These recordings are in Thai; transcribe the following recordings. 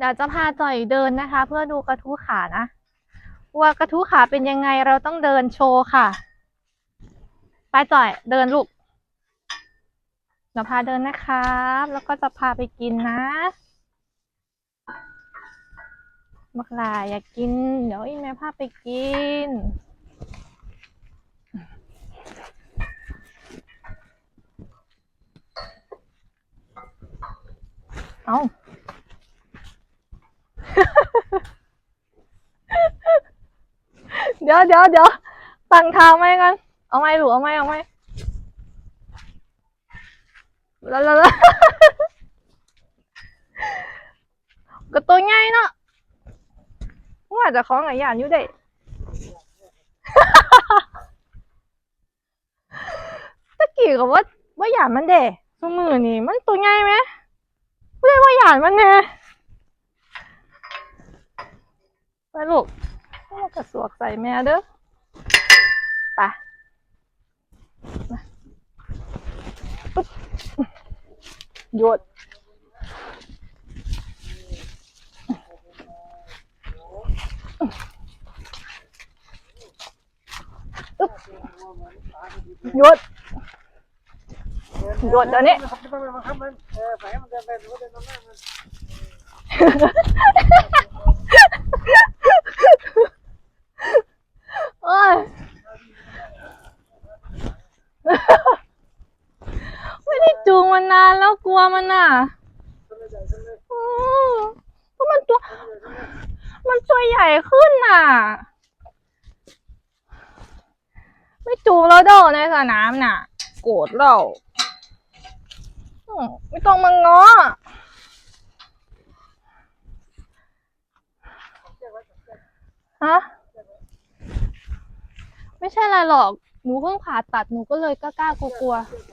เดี๋ยวจะพาจ่อยเดินนะคะ เพื่อดูกระทู้ขานะ ว่ากระทู้ขาเป็นยังไงเราต้องเดินโชว์ค่ะ ไปจ่อยเดินลูกเดี๋ยวพาเดินนะครับ แล้วก็จะพาไปกินนะบักลาอยากกิน เดี๋ยวอีแม่พาไปกิน เอา ดี๋ยวเดี๋ยวเดี๋ยวตั้งทางไหมกันเอาไหมหรือเอาไหมเอาไหมแล้วแล้วแล้วก็ตัวใหญ่เนาะว่าจะคล้องกับยานอยู่ได้ตะกี้ก็ว่าว่าหยานมันเด้สมือนี่มันตัวใหญ่ไหมไม่ได้ว่าหยานมันแน่ไปลูก กระสวกใส่แม่เด้อไปมาปึ๊บหยดปึ๊บหยดหยดเดี๋ยวนี้ โอ้ย ไม่ได้จูงมันนานแล้วกลัวมันอะอืมเพราะมันตัว มันตัวใหญ่ขึ้นน่ะ ไม่จูงแล้วเด้อในสนามน่ะ โกรธเราไม่ต้องมาง้อฮะไม่ใช่อะไรหรอก หนูเพิ่งผ่าตัดหนูก็เลยกล้าๆกลัวๆ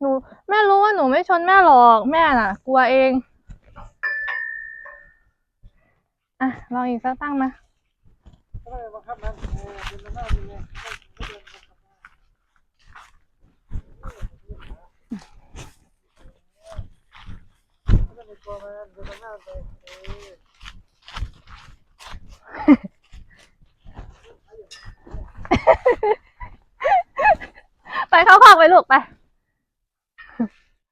หนูแม่รู้ว่าหนูไม่ชนแม่หรอกแม่น่ะ กลัวเอง อะลองอีกสักตั้งมาไเข้าคอกไปลูกไป